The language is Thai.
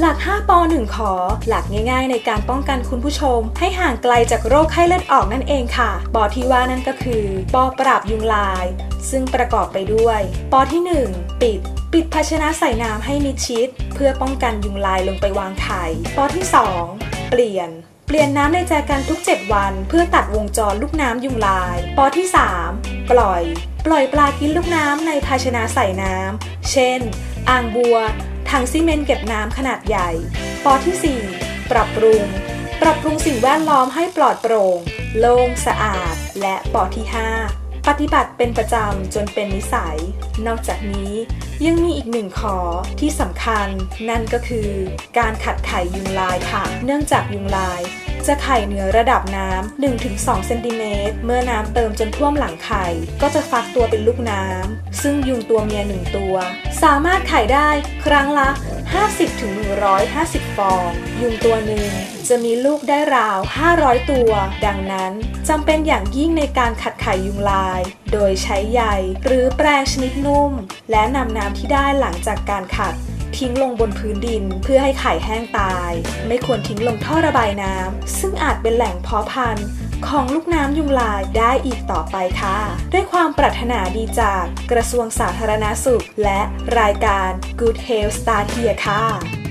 หลัก 5 ป 1 ขอ หลักง่ายๆ ในการป้องกันคุณผู้ชม ให้ห่างไกลจากโรคไข้เลือดออกนั่นเองค่ะ ปอที่ว่านั่นก็คือ ปอปราบยุงลาย ซึ่งประกอบไปด้วย ปอที่ 1 ปิด ปิดภาชนะใส่น้ำให้มิดชิด เพื่อป้องกันยุงลายลงไปวางไข่ ปอที่ 2 เปลี่ยน เปลี่ยนน้ำในแจกันทุก 7 วัน เพื่อตัดวงจรลูกน้ำยุงลาย ปอที่ 3 ปล่อย ปล่อยปลากินลูกน้ำในภาชนะใส่น้ำ เช่น อ่างบัว ถังซีเมนต์เก็บน้ำขนาดใหญ่ ปอที่ 4 ปรับปรุง ปรับปรุงสิ่งแวดล้อมให้ปลอดโปร่ง โล่งสะอาด และปอที่ 5 ปฏิบัติเป็นประจำจนเป็นนิสัย นอกจากนี้ยังมีอีกหนึ่งขอที่สำคัญ นั่นก็คือ การขัดไข่ยุงลายค่ะ เนื่องจากยุงลาย จะไข่เหนือระดับน้ำ 1-2 เซนติเมตร เมื่อน้ำเติมจนท่วมหลังไข่ ก็จะฟักตัวเป็นลูกน้ำ ซึ่งยุงตัวเมียหนึ่งตัว สามารถไข่ได้ครั้งละ 50-150 ฟอง ยุงตัวหนึ่งจะมีลูกได้ราว 500 ตัว ดังนั้นจำเป็นอย่างยิ่งในการขัดไข่ยุงลาย โดยใช้ใยหรือแปรงชนิดนุ่ม และนำน้ำที่ได้หลังจากการขัด ทิ้งลงบนพื้นดิน เพื่อให้ไข่แห้งตาย ไม่ควรทิ้งลงท่อระบายน้ำซึ่งอาจเป็นแหล่งเพาะพันธุ์ของลูกน้ำยุงลายได้อีกต่อไปค่ะ ด้วยความปรารถนาดีจากกระทรวงสาธารณสุข และรายการ Good Health Start Here ค่ะ